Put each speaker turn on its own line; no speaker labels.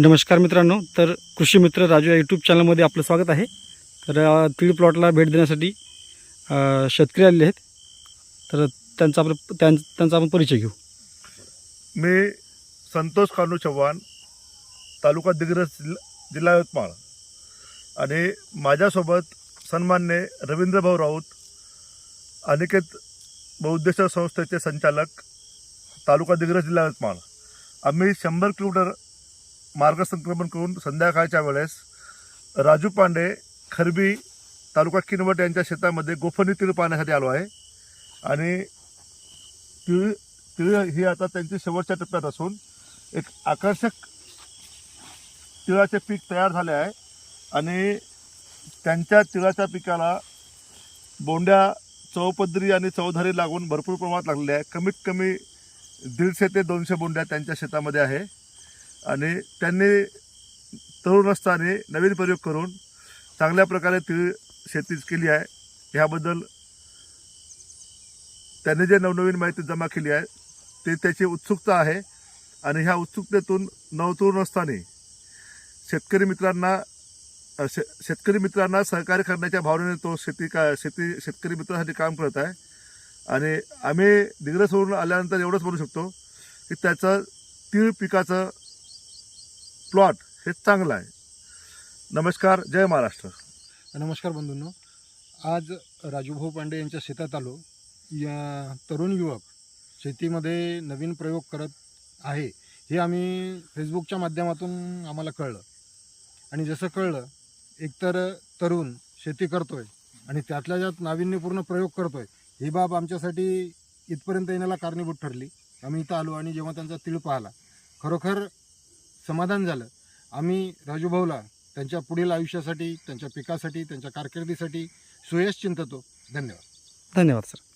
नमस्कार मित्रांनो तर कृषी मित्र राजू या यूट्यूब चॅनलमध्ये आपलं स्वागत आहे. तर तीळ प्लॉटला भेट देण्यासाठी शेतकरी आलेले आहेत. तर त्यांचा आपण त्यां त्यांचा आपण परिचय घेऊ.
मी संतोष कानू चव्हाण तालुका दिग्रस जिल्हा जिल्हा यवतमाळ. आणि माझ्यासोबत सन्मान्य रवींद्रभाऊ राऊत अनिकेत बहुउद्देश संस्थेचे संचालक तालुका दिग्रस जिल्हा यवतमाळ. आम्ही शंभर किलोमीटर मार्गसंक्रमण करून संध्याकाळच्या वेळेस राजू पांडे खरबी तालुका किनवट यांच्या शेतामध्ये गोफणी तीळ पाहण्यासाठी आलो आहे. आणि तीळ तीळ ही आता त्यांची शेवटच्या टप्प्यात असून एक आकर्षक तिळाचे पीक तयार झाले आहे. आणि त्यांच्या तिळाच्या पिकाला बोंड्या चौपदरी आणि चौधारी लागून भरपूर प्रमाणात लागलेल्या आहे कमीत कमी दीडशे ते दोनशे बोंड्या त्यांच्या शेतामध्ये आहे. आणि त्यांनी तरुण असताना नवीन प्रयोग करून चांगल्या प्रकारे तीळ शेती केली आहे. ह्याबद्दल त्यांनी जे नवनवीन माहिती जमा केली आहे ते त्याची उत्सुकता आहे. आणि ह्या उत्सुकतेतून नवतरुण असताना शेतकरी मित्रांना शे शेतकरी मित्रांना सहकार्य करण्याच्या भावनेने तो शेती का शेती शेतकरी मित्रासाठी काम करत आहे. आणि आम्ही दिग्रसवरून आल्यानंतर एवढंच म्हणू शकतो की त्याचं तीळ पिकाचं प्लॉट हे चांगलं आहे. नमस्कार जय महाराष्ट्र.
नमस्कार बंधूंनो. आज राजूभाऊ पांडे यांच्या शेतात आलो. या तरुण युवक शेतीमध्ये नवीन प्रयोग करत आहे हे आम्ही फेसबुकच्या माध्यमातून आम्हाला कळलं. आणि जसं कळलं एकतर तरुण शेती करतोय आणि त्यातल्या ज्यात नाविन्यपूर्ण प्रयोग करतोय ही बाब आमच्यासाठी इथपर्यंत येण्याला कारणीभूत ठरली. आम्ही इथं आलो आणि जेव्हा त्यांचा तीळ पाहिला. खरोखर समाधान झालं. आम्ही राजूभाऊला त्यांच्या पुढील आयुष्यासाठी त्यांच्या पिकासाठी त्यांच्या कारकिर्दीसाठी सुयश चिंततो. धन्यवाद.
धन्यवाद सर.